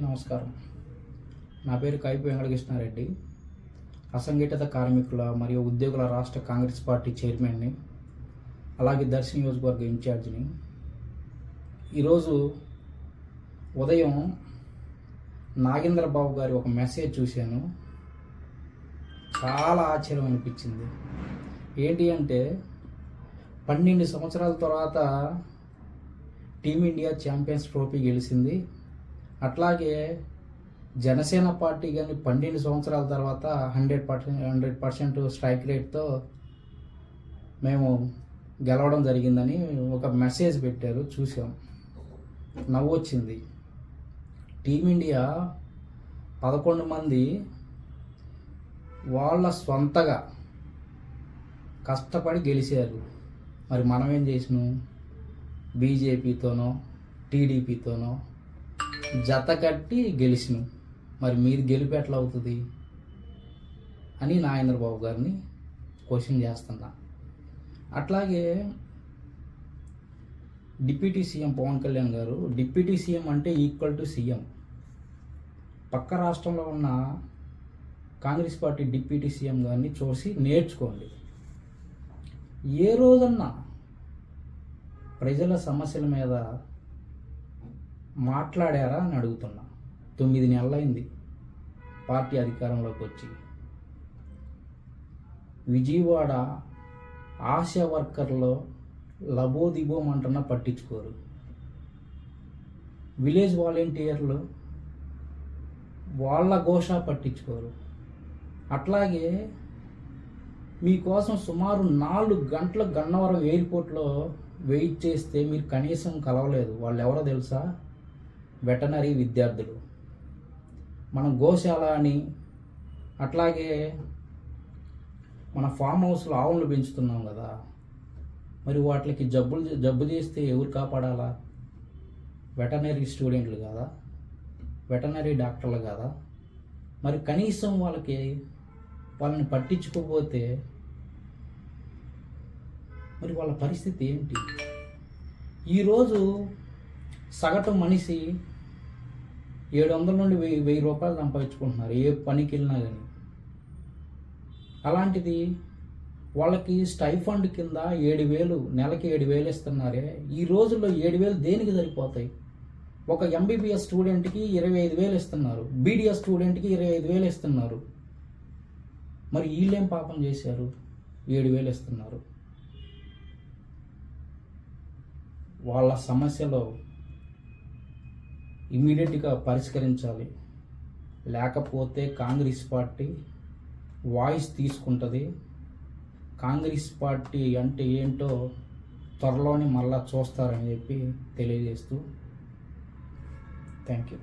నమస్కారం. నా పేరు కైపు వెంకటకృష్ణారెడ్డి. అసంఘటిత కార్మికుల మరియు ఉద్యోగుల రాష్ట్ర కాంగ్రెస్ పార్టీ చైర్మన్ని అలాగే దర్శి నియోజకవర్గ ఇన్ఛార్జిని. ఈరోజు ఉదయం నాగేంద్ర బాబు గారి ఒక మెసేజ్ చూశాను. చాలా ఆశ్చర్యం అనిపించింది. ఏంటి అంటే పన్నెండు సంవత్సరాల తర్వాత టీమిండియా ఛాంపియన్స్ ట్రోఫీ గెలిచింది. అట్లాగే జనసేన పార్టీ కానీ పన్నెండు సంవత్సరాల తర్వాత hundred percent hundred percent strike రేట్తో మేము గెలవడం జరిగిందని ఒక మెసేజ్ పెట్టారు చూసాం నవ్వు వచ్చింది. టీమిండియా పదకొండు మంది వాళ్ళ సొంతగా కష్టపడి గెలిచారు. మరి మనం ఏం చేసినాం? బీజేపీతోనో టీడీపీతోనో జత కట్టి గెలిచినాం. మరి మీరు గెలిపి ఎట్లా అవుతుంది? అని నాగేంద్రబాబు గారిని క్వశ్చన్ చేస్తున్నా. అట్లాగే deputy CM Pawan Kalyan garu deputy CM అంటే ఈక్వల్ టు సీఎం. పక్క రాష్ట్రంలో ఉన్న కాంగ్రెస్ పార్టీ డిప్యూటీ సీఎం గారిని చూసి నేర్చుకోండి. ఏ రోజన్నా ప్రజల సమస్యల మీద మాట్లాడారా అని అడుగుతున్నా. తొమ్మిది నెలలైంది. పార్టీ అధికారంలోకి వచ్చి. విజయవాడ ఆశా వర్కర్లో లబోదిబోమంటున్నా పట్టించుకోరు. విలేజ్ వాలంటీర్లు వాళ్ళ ఘోష పట్టించుకోరు. అట్లాగే మీకోసం సుమారు నాలుగు గంటల గన్నవరం ఎయిర్పోర్ట్లో వెయిట్ చేస్తే మీరు కనీసం కలవలేదు. వాళ్ళు ఎవరో తెలుసా? వెటనరీ విద్యార్థులు. మనం గోశాల అని అట్లాగే మన ఫామ్ హౌస్లో ఆవులను పెంచుతున్నాం కదా మరి వాటికి జబ్బులు జబ్బు చేస్తే ఎవరు కాపాడాలా? వెటనరీ స్టూడెంట్లు కదా? వెటనరీ డాక్టర్లు కదా? మరి కనీసం వాళ్ళకి వాళ్ళని పట్టించుకోకపోతే మరి వాళ్ళ పరిస్థితి ఏంటి? ఈరోజు సగటు మనిషి ఏడు వందల నుండి వెయ్యి వెయ్యి రూపాయలు సంపాదించుకుంటున్నారు. ఏ పనికి వెళ్ళినా కానీ అలాంటిది వాళ్ళకి స్టైఫండ్ కింద ఏడు వేలు నెలకి ఏడు వేలు ఇస్తున్నారే. ఈ రోజుల్లో ఏడు వేలు దేనికి సరిపోతాయి? ఒక ఎంబీబీఎస్ స్టూడెంట్కి ఇరవై ఐదు వేలు ఇస్తున్నారు. బీడీఎస్ స్టూడెంట్కి ఇరవై ఐదు వేలు ఇస్తున్నారు. మరి వీళ్ళేం పాపం చేశారు? ఏడు వేలు ఇస్తున్నారు. వాళ్ళ సమస్యలో ఇమీడియట్గా పరిష్కరించాలి. లేకపోతే కాంగ్రెస్ పార్టీ వాయిస్ తీసుకుంటుంది. కాంగ్రెస్ పార్టీ అంటే ఏంటో త్వరలోనే మళ్ళా చూస్తారని చెప్పి తెలియజేస్తూ థ్యాంక్ యూ.